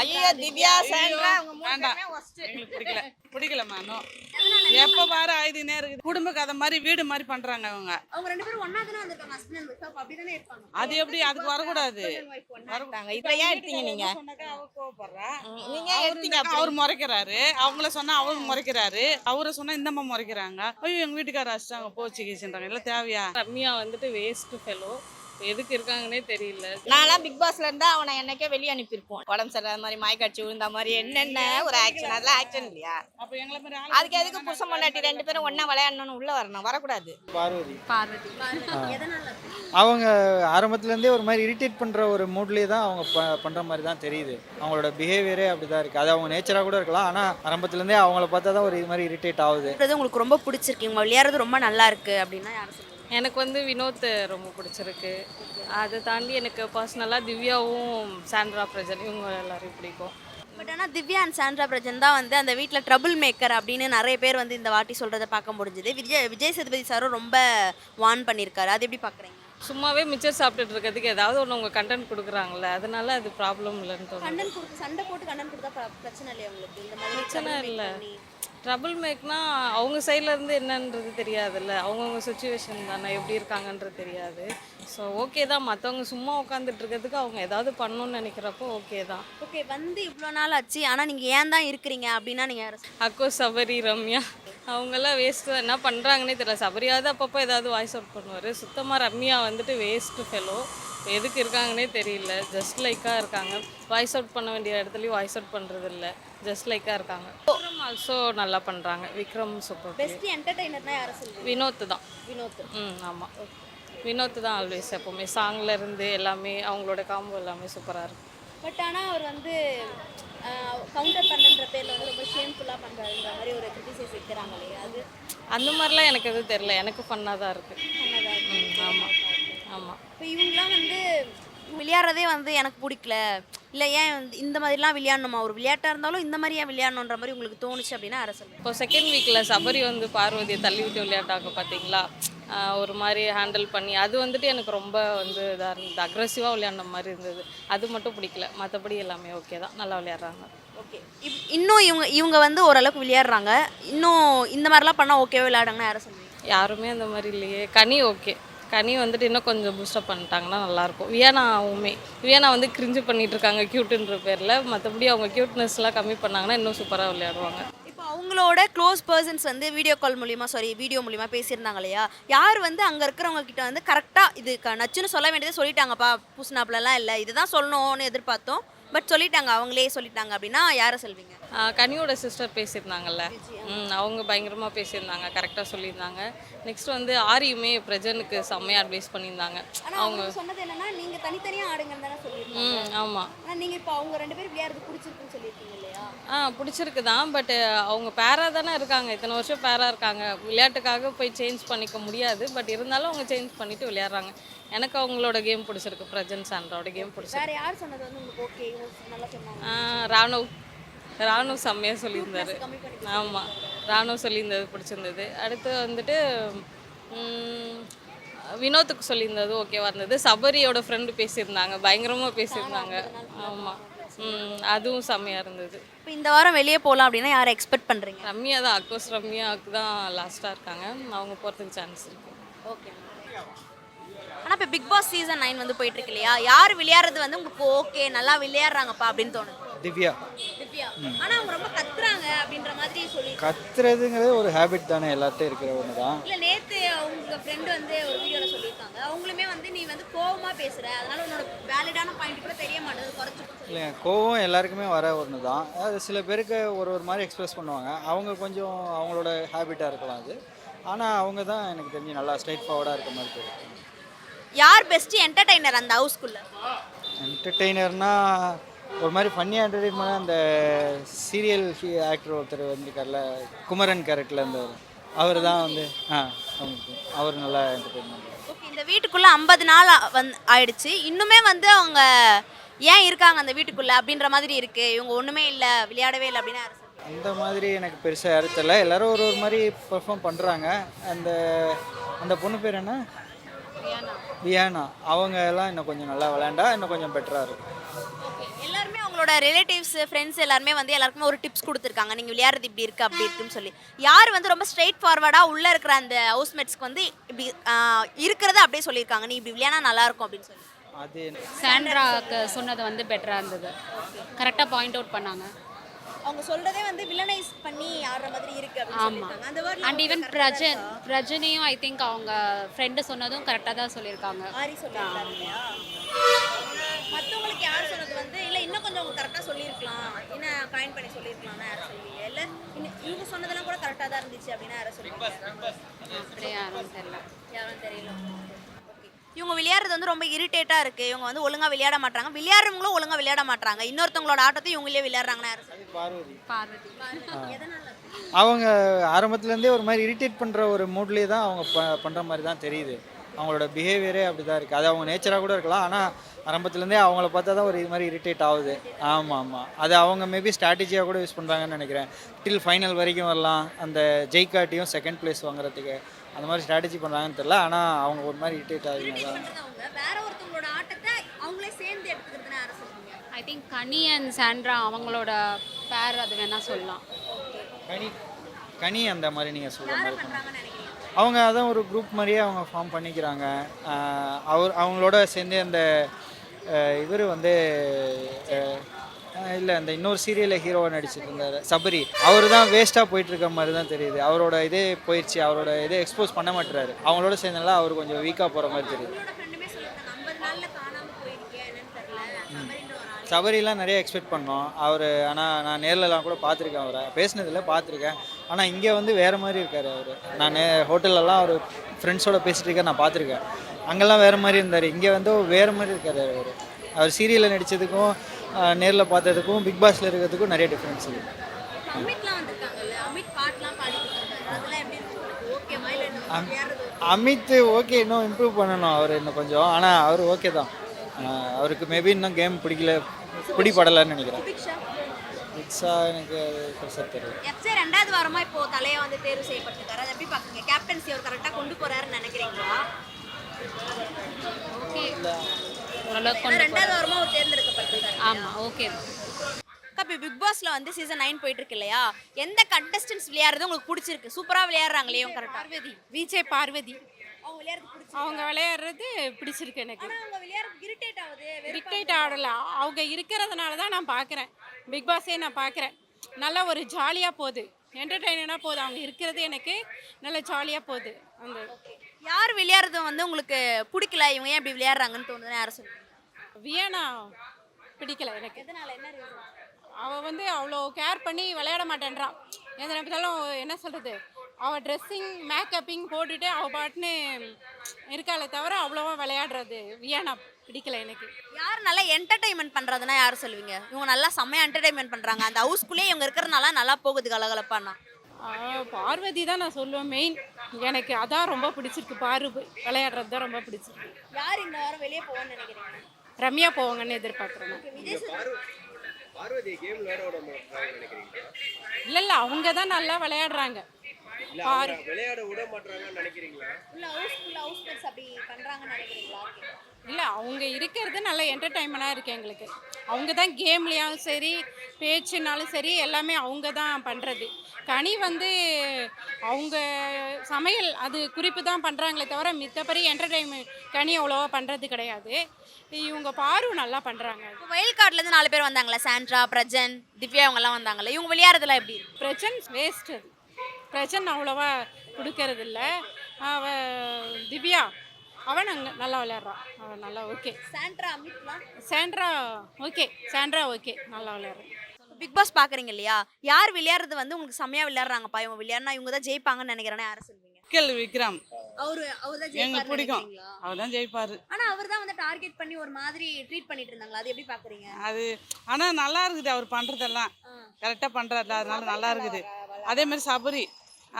ஐயோ திவ்யா மூணு வேண்டாம். எங்களுக்கு பிடிக்கல. பிடிக்கலம்மா இன்னும். எப்போ பாரு ஆயுதுனே இருக்குது குடும்ப கதை மாதிரி வீடு மாதிரி பண்றாங்க அவங்க. அவங்க ரெண்டு பேரும் ஒண்ணா தானே வந்திருக்காங்க ஹஸ்பண்ட் அண்ட் ஒய்ஃப் அப்படிதானே இருப்பாங்க. அது எப்படி? அதுக்கு வரக்கூடாது. இருக்காங்க. இப்ப ஏன் எடுத்தீங்க நீங்க? அவ கோவப்படுறா. நீங்க எடுத்தீங்க அவரு முறைக்கிறாரு. அவங்கள சொன்னா அவங்க முறைக்கிறாரு. அவரை சொன்னா இந்தம்மா முறைக்கிறாங்க. ஐயோ எங்க வீட்டுக்காரர் அடிச்சிட்டாங்க போச்சு கீச்சுன்றாங்க. எல்லாம் தேவையா? ரம்யா வந்துட்டு வேஸ்ட் ஃபெலோ எதுக்கு இருக்காங்கன்னே தெரியல. நான்லாம் பிக் பாஸ்ல இருந்தா அவனை என்னைக்கே வெளியே அனுப்பியிருப்போம். உடம்பு சரியில்லாத மாதிரி மயக்காட்சி விழுந்த மாதிரி என்னென்ன ஒரு ஆக்ஷன் அதெல்லாம் ஆக்ஷன் இல்லையா? அப்ப எங்களை மாதிரி ஆளு அதுக்கு எதுக்கு புருஷன் பொண்டாட்டி ரெண்டு பேரும் ஒண்ணா விளையாடணும்னு உள்ள வரணும்? வரக்கூடாது. பார்வதி. பார்வதி. எதனால அப்படி? அவங்க ஆரம்பத்துலேருந்தே ஒரு மாதிரி இரிட்டேட் பண்ணுற ஒரு மூட்லேயே தான் அவங்க ப பண்ணுற மாதிரி தான் தெரியுது. அவங்களோட பிஹேவியரே அப்படி தான் இருக்குது அது அவங்க நேச்சராக கூட இருக்கலாம். ஆனால் ஆரம்பத்துலேருந்தே அவங்கள பார்த்தா தான் ஒரு இது மாதிரி இரிட்டேட் ஆகுது. உங்களுக்கு ரொம்ப பிடிச்சிருக்கு. இவங்க விளையாடுறது ரொம்ப நல்லா இருக்கு அப்படின்னா யாரும் சொல்லுவாங்க? எனக்கு வந்து வினோத் ரொம்ப பிடிச்சிருக்கு. அதை தாண்டி எனக்கு பர்சனலாக திவ்யாவும் சாண்ட்ரா பிரஜன் இவங்க எல்லாரையும் பிடிக்கும். பட் ஆனால் திவ்யா அண்ட் சாண்ட்ரா பிரஜன் தான் வந்து அந்த வீட்டில் ட்ரபிள் மேக்கர் அப்படின்னு நிறைய பேர் வந்து இந்த வாட்டி சொல்கிறத பார்க்க முடிஞ்சுது. விஜய் விஜய் சேதுபதி சாரும் ரொம்ப வார்ன் பண்ணியிருக்காரு அது எப்படி பார்க்குறீங்க? சும்மாவே மிச்சர் சாப்பிட்டுட்டு இருக்கிறதுக்கு ஏதாவது ஒன்று உங்கள் கண்டென்ட் கொடுக்குறாங்கல்ல அதனால அது ப்ராப்ளம் இல்லைன்னு தோணுது. கண்டன் கொடுத்து சண்டை போட்டு கண்டன் கொடுத்தா பிரச்சனை இல்லையா உங்களுக்கு? இந்த மாதிரி பிரச்சனை இல்ல. ட்ரபிள் மேக்னா அவங்க சைடில் இருந்து என்னன்றது தெரியாதுல்ல. அவங்கவுங்க சுச்சுவேஷன் தானே எப்படி இருக்காங்கன்றது தெரியாது. ஸோ ஓகே தான். மற்றவங்க சும்மா உட்காந்துட்டு இருக்கிறதுக்கு அவங்க ஏதாவது பண்ணணும்னு நினைக்கிறப்போ ஓகே தான். ஓகே வந்து இவ்வளோ நாள் ஆச்சு. ஆனால் நீங்கள் ஏன் தான் இருக்கிறீங்க அப்படின்னா நீங்கள்? அக்கோ சபரி ரம்யா அவங்கெல்லாம் வேஸ்ட்டு என்ன பண்ணுறாங்கன்னே தெரியல. சபரியாவது அப்பப்போ ஏதாவது வாய்ஸ் அவுட் பண்ணுவார். சுத்தமாக ரம்யா வந்துட்டு வேஸ்ட்டு ஃபெலோ எதுக்கு இருக்காங்கன்னே தெரியல. ஜஸ்ட் லைக்காக இருக்காங்க. வாய்ஸ் அவுட் பண்ண வேண்டிய இடத்துலையும் வாய்ஸ் அவுட் பண்ணுறது இல்லை ஜஸ்ட் லைக்காக இருக்காங்க. விக்ரம் ஆல்சோ நல்லா பண்ணுறாங்க விக்ரம் சூப்பர் பெஸ்ட் என்டர்டைனர்னா யாரை சொல்லுவீங்க? வினோத் தான். வினோத் ம் ஆமாம் வினோத் தான் ஆல்வேஸ் எப்போவுமே. சாங்ல இருந்து எல்லாமே அவங்களோட காம்போ எல்லாமே சூப்பராக இருக்கும். பட் ஆனால் அவர் வந்து கவுண்டர் பண்ணுன்ற பேரில் வந்து ரொம்ப ஷேம்ஃபுல்லாக பண்ணுறாருன்ற மாதிரி ஒரு கிரிட்டிசைஸ் வைக்கிறாங்க இல்லையா? அது அந்த மாதிரிலாம் எனக்கு எதுவும் தெரில எனக்கு ஃபன்னாக தான் இருக்குது பண்ணதா ம் ஆமாம் ஆமாம் இப்போ இவங்களாம் வந்து விளையாடுறதே வந்து எனக்கு பிடிக்கல. இல்லை ஏன் வந்து இந்த மாதிரிலாம் விளையாடணுமா? ஒரு விளையாட்டாக இருந்தாலும் இந்த மாதிரி ஏன் விளையாடணுன்ற மாதிரி உங்களுக்கு தோணுச்சு அப்படின்னா சொல்லுங்க? இப்போ செகண்ட் வீக்கில் சபரி வந்து பார்வதியை தள்ளி விட்டு விளையாட்டாங்க பார்த்தீங்களா? ஒரு மாதிரி ஹேண்டில் பண்ணி அது வந்துட்டு எனக்கு ரொம்ப வந்து இதாக இருந்தது. அக்ரெசிவாக விளையாடின மாதிரி இருந்தது. அது மட்டும் பிடிக்கல. மற்றபடி எல்லாமே ஓகே தான். நல்லா விளையாடுறாங்க. ஓகே இப் இன்னும் இவங்க இவங்க வந்து ஓரளவுக்கு விளையாடுறாங்க. இன்னும் இந்த மாதிரிலாம் பண்ணால் ஓகேவே விளையாடுங்கன்னா யாரை சொல்லுவீங்க? யாருமே அந்த மாதிரி இல்லையே. கனி ஓகே கனி வந்துட்டு இன்னும் கொஞ்சம் பூஸ்டப் பண்ணிட்டாங்கன்னா நல்லாயிருக்கும். வியானாவுமே. வியானா வந்து கிரிஞ்சு பண்ணிட்டு இருக்காங்க க்யூட்டுன்ற பேரில். மற்றபடி அவங்க க்யூட்னஸ்லாம் கம்மி பண்ணாங்கன்னா இன்னும் சூப்பராக விளையாடுவாங்க. இப்போ அவங்களோட க்ளோஸ் பர்சன்ஸ் வந்து வீடியோ கால் மூலிமா சாரி வீடியோ மூலிமா பேசியிருந்தாங்க இல்லையா? யார் வந்து அங்கே இருக்கிறவங்க கிட்ட வந்து கரெக்டாக இது க- நச்சுன்னு சொல்ல வேண்டியதை சொல்லிட்டாங்கப்பா பூசினாப்புலலாம் இல்லை. இதுதான் சொல்லணும்னு எதிர்பார்த்தோம். பட் சொல்லிட்டாங்க அவங்களே சொல்லிட்டாங்க அப்படின்னா யாரை சொல்வீங்க? கனியோட சிஸ்டர் பேசியிருந்தாங்கல்ல. அவங்க பயங்கரமாக பேசியிருந்தாங்க கரெக்டாக சொல்லியிருந்தாங்க. நெக்ஸ்ட் வந்து ஆரியுமே பிரஜனுக்கு செம்மையாக அட்வைஸ் பண்ணியிருந்தாங்க. அவங்க சொன்னது என்னன்னா நீங்கள் தனித்தனியாக ஆடுங்கன்னு தானே சொல்லியிருந்தாங்க. ம் ஆமாம் நீங்கள் இப்போ அவங்க ரெண்டு பேரும் விளையாடுறது பிடிச்சிருக்குன்னு சொல்லியிருக்கீங்க. ஆ பிடிச்சிருக்கு தான் பட் அவங்க பேராக தானே இருக்காங்க. இத்தனை வருஷம் பேராக இருக்காங்க. விளையாட்டுக்காக போய் சேஞ்ச் பண்ணிக்க முடியாது. பட் இருந்தாலும் அவங்க சேஞ்ச் பண்ணிட்டு விளையாடுறாங்க. எனக்கு அவங்களோட கேம் பிடிச்சிருக்கு. பிரஜன் சாண்ட்ரோட கேம் பிடிச்சிருக்கு. வேற யார் சொன்னது வந்து உங்களுக்கு ஓகே நல்லா சொன்னாங்க. ஆ, ராணுவ் ராணுவ் செம்மையாக சொல்லியிருந்தாரு. ஆமாம் ராணுவ் சொல்லியிருந்தது பிடிச்சிருந்தது. அடுத்து வந்துட்டு வினோத்துக்கு சொல்லியிருந்தது ஓகேவா இருந்தது. சபரியோட ஃப்ரெண்டு பேசியிருந்தாங்க. பயங்கரமாக பேசியிருந்தாங்க. ஆமாம் அதுவும் செம்மையாக இருந்தது. இப்போ இந்த வாரம் வெளியே போகலாம் அப்படின்னா யாரை எக்ஸ்பெக்ட் பண்ணுறீங்க ரம்யா தான் அக்கோஸ் ரம்யாவுக்கு தான் லாஸ்ட்டாக இருக்காங்க. அவங்க போகிறதுக்கு சான்ஸ் இருக்குது ஓகே ஆனால் இப்போ பிக் பாஸ் சீசன் நைன் வந்து போயிட்டு இருக்கு இல்லையா யார் விளையாடுறது வந்து உங்களுக்கு ஓகே நல்லா விளையாடுறாங்கப்பா அப்படின்னு தோணுது. திவ்யா. திவ்யா. ஆனால் அவங்க ரொம்ப கத்துறாங்க அப்படின்ற மாதிரி சொல்லி கத்துறதுங்கிறது ஒரு ஹேபிட் தானே எல்லாத்தையும் இருக்கிற ஒன்று தான் இல்லை நேற்று அவங்க ஃப்ரெண்டு வந்து ஒரு வீடியோவில் சொல்லியிருக்காங்க. அவங்களுமே வந்து நீ வந்து கோவமா பேசுற. அதனால உன்னோட வேலிடான பாயிண்ட் கூட தெரிய மாட்டேது குறைச்சி இல்லைங்க கோவம் எல்லாருக்குமே வர ஒன்று தான் அது சில பேருக்கு ஒரு ஒரு மாதிரி எக்ஸ்பிரஸ் பண்ணுவாங்க. அவங்க கொஞ்சம் அவங்களோட ஹேபிட்டாக இருக்கலாம் அது. ஆனால் அவங்க தான் எனக்கு தெரிஞ்சு நல்லா ஸ்ட்ரைட் ஃபார்வர்டாக இருக்க மாதிரி தெரியும். யார் பெஸ்ட் என்டர்டைனர் அந்த ஹவுஸ்க்குள்ள என்டர்டெய்னர்னா ஒரு மாதிரி ஃபன்னியாக என்டர்டெயின் அந்த சீரியல் ஆக்டர் ஒருத்தர் வந்திருக்கார்ல குமரன் கேரக்டரில் இருந்தவர். அவர் தான் வந்து ஆ. அவர் நல்லா என்டர்டெயின் பண்ணுறாரு ஓகே இந்த வீட்டுக்குள்ள ஐம்பது நாள் வந்து ஆயிடுச்சு. இன்னுமே வந்து அவங்க ஏன் இருக்காங்க அந்த வீட்டுக்குள்ள அப்படின்ற மாதிரி இருக்கு. இவங்க ஒண்ணுமே இல்ல விளையாடவே இல்லை அப்படின்னு? அந்த மாதிரி எனக்கு பெருசாக யாரும் தெரியல. எல்லாரும் ஒரு ஒரு மாதிரி பெர்ஃபார்ம் பண்ணுறாங்க அந்த அந்த பொண்ணு பேர் என்ன? வியானா அவங்க எல்லாம் இன்னும் கொஞ்சம் நல்லா விளையாண்டா இன்னும் கொஞ்சம் பெட்டராக இருக்கும். உங்களோட ரிலேட்டிவ்ஸ் ஃப்ரெண்ட்ஸ் எல்லாருமே வந்து எல்லாருக்குமே ஒரு டிப்ஸ் கொடுத்துருக்காங்க. நீங்கள் விளையாடுறது இப்படி இருக்கு அப்படி இருக்குன்னு சொல்லி. யார் வந்து ரொம்ப ஸ்ட்ரெயிட் ஃபார்வர்டாக உள்ளே இருக்கிற அந்த ஹவுஸ்மேட்ஸ்க்கு வந்து இப்படி இருக்கிறத அப்படியே சொல்லியிருக்காங்க. நீ இப்படி விளையாடா நல்லா இருக்கும் அப்படின்னு சொல்லி. அது சாண்ட்ராக்கு சொன்னது வந்து பெட்டராக இருந்தது. கரெக்டாக பாயிண்ட் அவுட் பண்ணாங்க. அவங்க சொல்றதே வந்து வில்லனைஸ் பண்ணி ஆடுற மாதிரி இருக்கு அப்படின்னு அந்த word and even Prajan பிரஜனையும் I think அவங்க ஃப்ரெண்டு சொன்னதும் கரெக்டாக தான் சொல்லியிருக்காங்க. ஆரி மற்றவங்களுக்கு யார் சொன்னது வந்து இன்னும் கொஞ்சம் அவங்க கரெக்டாக சொல்லியிருக்கலாம். இன்னும் காயின் பண்ணி சொல்லியிருக்கலாம்னா யாரை சொல்லுவீங்க இல்லை இன்னும் இவங்க சொன்னதெல்லாம் கூட கரெக்டாக தான் இருந்துச்சு அப்படின்னா யாரை சொல்லுவீங்க அப்படியே யாரும் தெரியல. யாரும் தெரியல. இவங்க விளையாடுறது வந்து ரொம்ப இரிட்டேட்டாக இருக்கு. இவங்க வந்து ஒழுங்கா விளையாட மாட்டாங்க. விளையாடுறவங்களும் ஒழுங்கா விளையாட மாட்டாங்க. இன்னொருத்தவங்களோட ஆட்டத்தை இவங்களே விளையாடுறாங்கன்னா யாரும் பார்வதி. பார்வதி. எதனால அவங்க ஆரம்பத்துலேருந்தே ஒரு மாதிரி இரிட்டேட் பண்ணுற ஒரு மூட்லேயே தான் அவங்க ப பண்ணுற மாதிரி தான் தெரியுது. அவங்களோட பிஹேவியரே அப்படி தான் இருக்குது அது அவங்க நேச்சராக கூட இருக்கலாம். ஆனால் ஆரம்பத்துலேருந்தே அவங்கள பார்த்தா தான் ஒரு இது மாதிரி இரிட்டேட் ஆகுது. ஆமாம் ஆமாம் அது அவங்க மேபி ஸ்ட்ராட்டஜியாக கூட யூஸ் பண்ணுறாங்கன்னு நினைக்கிறேன். டில் ஃபைனல் வரைக்கும் வரலாம். அந்த ஜெய்காட்டியும் செகண்ட் பிளேஸ் வாங்குறதுக்கு அந்த மாதிரி ஸ்ட்ராட்டஜி பண்ணுறாங்கன்னு தெரியல. ஆனால் அவங்க ஒரு மாதிரி இரிட்டேட் ஆகுதுங்க சேர்ந்து I think Kani and Sandra அவங்களோட பேர் அது வேணால் சொல்லலாம். கனி கனி அந்த மாதிரி நீங்கள் சொல்கிற மாதிரி நினைக்கிறீங்க? அவங்க அதான் ஒரு குரூப் மாதிரியே அவங்க ஃபார்ம் பண்ணிக்கிறாங்க. அவர் அவங்களோட சேர்ந்து அந்த இவர் வந்து இல்லை அந்த இன்னொரு சீரியலில் ஹீரோவாக நடிச்சிட்டு இருந்தார். சபரி. அவர் தான் வேஸ்ட்டாக போயிட்டு இருக்க மாதிரி தான் தெரியுது. அவரோட இதே போயிடுச்சு அவரோட இதை எக்ஸ்போஸ் பண்ண மாட்டுறாரு. அவங்களோட சேர்ந்தனால அவர் கொஞ்சம் வீக்காக போகிற மாதிரி தெரியுது. சபரிலாம் நிறைய எக்ஸ்பெக்ட் பண்ணோம். அவர் ஆனால் நான் நேர்லலாம் கூட பார்த்துருக்கேன் அவரை. பேசினதில் பார்த்துருக்கேன். ஆனால் இங்கே வந்து வேறு மாதிரி இருக்கார் அவர். நான் ஹோட்டல்லலாம் அவர் ஃப்ரெண்ட்ஸோட பேசிட்டு இருக்க நான் பார்த்துருக்கேன். அங்கெல்லாம் வேறு மாதிரி இருந்தார். இங்கே வந்து வேறு மாதிரி இருக்கார் அவர். அவர் சீரியலில் நடித்ததுக்கும் நேரில் பார்த்ததுக்கும் பிக் பாஸில் இருக்கிறதுக்கும் நிறைய டிஃப்ரென்ஸ் இருக்குது அமித் ஓகே இன்னும் இம்ப்ரூவ் பண்ணணும் அவர் இன்னும் கொஞ்சம். ஆனால் அவர் ஓகே தான். அவருக்கு மேபி இன்னும் கேம் பிடிக்கல பிடிபடலைன்னு நினைக்கிறேன். பிக்ஸா எனக்கு பெருசாக தெரியல. எஃப்சே ரெண்டாவது வாரமா இப்போ தலையை வந்து தேர்வு செய்யப்பட்டிருக்காரு. அதை எப்படி பாக்குறீங்க கேப்டன்சி அவர் கரெக்டா கொண்டு போறாருன்னு நினைக்கிறீங்களா? ஓகே. ஓரளவுக்கு கொண்டு ரெண்டாவது ஓகே. இப்போ பிக் பாஸ்ல வந்து சீசன் நைன் போயிட்டு இருக்கு இல்லையா? எந்த கண்டஸ்டன்ஸ் விளையாடுறது உங்களுக்கு பிடிச்சிருக்கு? சூப்பரா விளையாடுறாங்களே இவங்க பார்வதி. விஜய் பார்வதி. அவங்க விளையாடுறது பிடிச்சி அவங்க விளையாடுறது பிடிச்சிருக்கு எனக்கு. ஆனா அவங்க விளையாடுறது இரிட்டேட் ஆகுது கிரிக்கெட் ஆடல அவங்க இருக்கிறதுனால தான் நான் பார்க்குறேன். பிக் பாஸே நான் பார்க்குறேன். நல்லா ஒரு ஜாலியாக போகுது. என்டர்டெயினாக போகுது. அவங்க இருக்கிறது எனக்கு நல்ல ஜாலியாக போகுது. அந்த யார் விளையாடுறது வந்து உங்களுக்கு பிடிக்கல? இவங்க ஏன் இப்படி விளையாடுறாங்கன்னு தோணுதுன்னு யாரை சொல்லுங்க. வியனா பிடிக்கல எனக்கு. எதனால? என்ன அவள் வந்து அவ்வளோ கேர் பண்ணி விளையாட மாட்டேன்றான் எந்த நேரத்தாலும் என்ன சொல்கிறது அவள் ட்ரெஸ்ஸிங் மேக்கப்பிங் போட்டுட்டு அவள் பாட்டுன்னு இருக்காளே தவிர அவ்வளோவா விளையாடுறது வியனா. பிடிக்கல எனக்கு. யார் நல்லா என்டர்டைன்மெண்ட் பண்றதுன்னா யார் சொல்லுவீங்க? இவங்க நல்லா செம்மையா என்டர்டைன்மெண்ட் பண்றாங்க. அந்த ஹவுஸ்குள்ளே இவங்க இருக்கிறதுனால நல்லா போகுது கலகலப்பானா பார்வதி தான் நான் சொல்லுவேன் மெயின் எனக்கு அதான் ரொம்ப பிடிச்சிருக்கு. பாரு விளையாடுறது தான் ரொம்ப பிடிச்சிருக்கு. யார் இந்த வாரம் வெளியே போவான்னு நினைக்கிறீங்க? ரம்யா போவாங்கன்னு எதிர்பார்க்குறேன் இல்ல இல்ல அவங்க தான் நல்லா விளையாடுறாங்க. பாரு விளையாட விட மாட்டாங்கன்னு நினைக்கிறீங்களா? உள்ள ஹவுஸ்குள்ள ஹவுஸ் மேட்ஸ் அப்படி பண்றாங்கன்னு நினைக்கிறீங்களா? இல்ல அவங்க இருக்கிறது நல்ல என்டர்டைன்மெண்ட்டாக இருக்கு எங்களுக்கு. அவங்க தான் கேம்லேயும் சரி பேச்சுனாலும் சரி எல்லாமே அவங்க தான் பண்ணுறது கனி வந்து அவங்க சமையல் அது குறிப்பு தான் பண்ணுறாங்களே தவிர மித்தபடி என்டர்டைன்மெண்ட் கனி அவ்வளோவா பண்ணுறது கிடையாது. இவங்க பாரு நல்லா பண்ணுறாங்க இப்போ வயல் கார்டுல இருந்து நாலு பேர் வந்தாங்களா? சாண்ட்ரா பிரஜன் திவ்யா இவங்க எல்லாம் வந்தாங்களா இவங்க விளையாடுறதுலாம் எப்படி பிரச்சன் வேஸ்ட் அது பிரச்சன் அவ்வளோவா கொடுக்கறது இல்ல அவ திவ்யா அவன் அங்கே நல்லா விளையாடுறான் அவன் நல்லா okay. Sandra Sandra okay. Sandra okay. நல்லா விளையாடுறான் பிக் பாஸ் பாக்குறீங்க இல்லையா? யார் விளையாடுறது வந்து உங்களுக்கு செம்மையா விளையாடுறாங்கப்பா? இவங்க விளையாடுனா இவங்க தான் ஜெயிப்பாங்கன்னு நினைக்கிறேன்னு யாரை சொல்லுவீங்க விக்கல் விக்ரம். அவரு அவர் தான் எங்களுக்கு பிடிக்கும். அவர் தான் ஜெயிப்பார். ஆனா அவர் தான் வந்து டார்கெட் பண்ணி ஒரு மாதிரி ட்ரீட் பண்ணிட்டு இருந்தாங்களா? அது எப்படி பாக்குறீங்க? அது ஆனால் நல்லா இருக்குது. அவர் பண்ணுறதெல்லாம் கரெக்டாக பண்ணுறாருல அதனால நல்லா இருக்குது. அதே மாதிரி சபரி.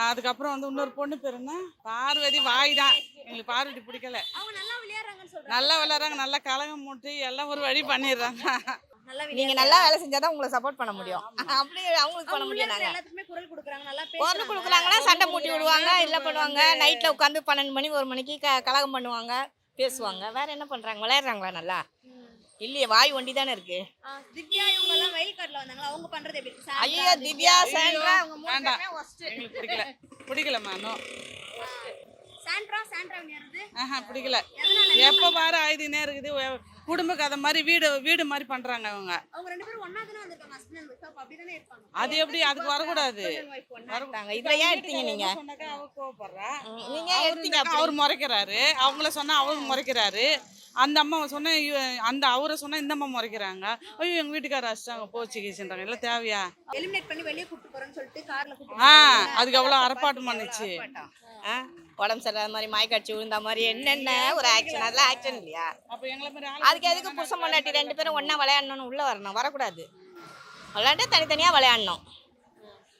அதுக்கப்புறம் வந்து இன்னொரு பொண்ணு பேர் என்ன? பார்வதி வாய் தான். எங்களுக்கு பார்வதி பிடிக்கல. அவங்க நல்லா விளையாடுறாங்கன்னு சொல்றாங்க. நல்லா விளையாடுறாங்க. நல்லா கலகம் மூட்டி எல்லாம் ஒரு வழி பண்ணிடுறாங்க. நல்லா நீங்க நல்லா வேலை செஞ்சாதான் உங்களை சப்போர்ட் பண்ண முடியும். அப்படி அவங்களுக்கு பண்ண முடியும் நாங்க. எல்லாத்துக்குமே குரல் கொடுக்குறாங்க. நல்லா குரல் பேசுறாங்க கொடுக்குறாங்கன்னா சண்டை மூட்டி விடுவாங்க இல்ல பண்ணுவாங்க. நைட்ல உட்காந்து பன்னெண்டு மணி ஒரு மணிக்கு க கலகம் பண்ணுவாங்க பேசுவாங்க. வேற என்ன பண்றாங்க? விளையாடுறாங்களா நல்லா? இல்லையே வாய் ஒண்டி தானே இருக்கு திவ்யா இவங்க எல்லாம் வைல்ட் கார்டில் வந்தாங்களா? அவங்க பண்றது எப்படி? ஐயோ திவ்யா சாண்ட்ரா அவங்க மூணு. பேருமே பிடிக்கல. பிடிக்கலம்மா இன்னும் சாண்ட்ரா சாண்ட்ரா யாருது ஆஹா பிடிக்கல. எப்போ பாரு ஆயுதுனே இருக்குது. குடும்ப கதை மாதிரி வீடு வீடு மாதிரி பண்றாங்க அவங்க அது எப்படி? அதுக்கு வரக்கூடாது. இதுல ஏன் எடுத்தீங்க நீங்க? நீங்க எடுத்தீங்க அவரு முறைக்கிறாரு. அவங்கள சொன்னா அவங்க முறைக்கிறாரு. அந்த அம்மா சொன்னா அந்த அவரை சொன்னா இந்த அம்மா முறைக்கிறாங்க. ஐயோ எங்க வீட்டுக்காரர் அடிச்சிட்டாங்க. போச்சு கீச்சுன்றாங்க. எல்லாம் தேவையா? எலிமினேட் பண்ணி வெளியே கூட்டு போறேன்னு சொல்லிட்டு கார்ல ஆ. அதுக்கு அவ்வளோ அரப்பாட்டம் பண்ணுச்சு? உடம்பு சரியில்லாத மாதிரி மயக்கடிச்சு விழுந்த மாதிரி என்னென்ன ஒரு ஆக்ஷன் அதெல்லாம் ஆக்ஷன் இல்லையா? அதுக்கு எதுக்கு புருஷன் பொண்டாட்டி ரெண்டு பேரும் ஒண்ணா விளையாடணும்னு உள்ள வரணும்? வரக்கூடாது. விளையாண்டு தனித்தனியா விளையாடணும்.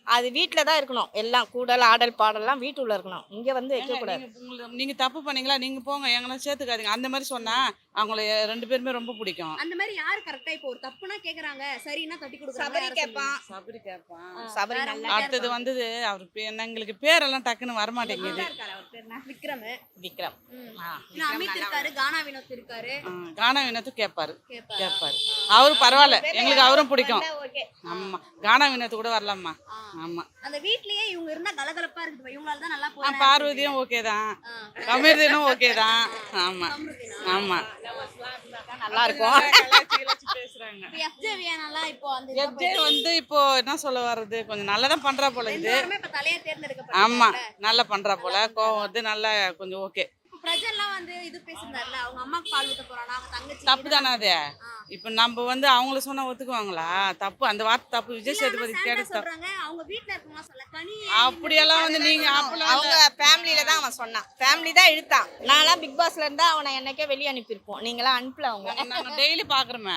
அது வீட்டில் தான் இருக்கணும். எல்லாம் கூடல் ஆடல் பாடல்லாம் வீட்டுள்ள இருக்கணும். இங்க வந்து வைக்கக்கூடாது. நீங்க உங்களை- நீங்க தப்பு பண்ணீங்களா? நீங்க போங்க எங்களை சேர்த்துக்காதீங்க. அந்த மாதிரி சொன்னா அவங்கள ரெண்டு பேருமே ரொம்ப பிடிக்கும். அந்த மாதிரி யாரு கரெக்டா இப்போ ஒரு தப்புனா கேக்குறாங்க. சரின்னா தட்டி கொடுக்குறாங்க சபரி கேட்பான் சபரி கேட்பான் சபரி அடுத்தது வந்தது அவர் எங்களுக்கு பேரெல்லாம் டக்குன்னு வரமாட்டேங்குது. சொல்லுங்க. இருக்காரு? அவர் பேர் என்ன? விக்ரம். விக்ரம். அமித் இருக்காரு கானா வினோத் இருக்காரு. கானா வினத்து கேட்பாரு. கேட்பாரு. கேட்பாரு. அவரு பரவாயில்ல. எங்களுக்கு அவரும் பிடிக்கும். ஆமா. கானா வினத்து கூட வரலாமா ஆமா. அந்த வீட்லயே இவங்க இருந்தா கலகலப்பா இருக்குது இவங்களால தான் நல்லா ஆ, போறேன். பார்வதியும் ஓகே தான் கமிர்தனும் ஓகே தான் ஆமா. ஆமா. நல்லா இருக்கும். வந்து இப்போ என்ன சொல்ல வர்றது? கொஞ்சம் நல்லா தான் பண்றா போல இது. ஆமா. நல்லா பண்றா போல. கோவம் வந்து நல்லா கொஞ்சம் ஓகே. பிரஜன்லாம் வந்து இது பேசியிருந்தாருல அவங்க அம்மாக்கு பால் ஊத்த போறானா அவங்க தங்கச்சி தப்பு தானே அது? இப்போ நம்ம வந்து அவங்கள சொன்னா ஒத்துக்குவாங்களா? தப்பு அந்த வார்த்தை தப்பு விஜய் சேதுபதி கேட்டு சொல்றாங்க அவங்க வீட்ல இருக்கவங்க சொல்ல கனி அப்படியெல்லாம் வந்து நீங்க அவங்க ஃபேமிலியில தான் அவன் சொன்னான். ஃபேமிலி தான் இழுத்தான் நான்லாம் பிக் பாஸ்ல இருந்தா அவனை என்னைக்கே வெளியே அனுப்பியிருப்போம். நீங்களாம் அனுப்பல அவங்க. நாங்க டெய்லி பாக்குறோமே.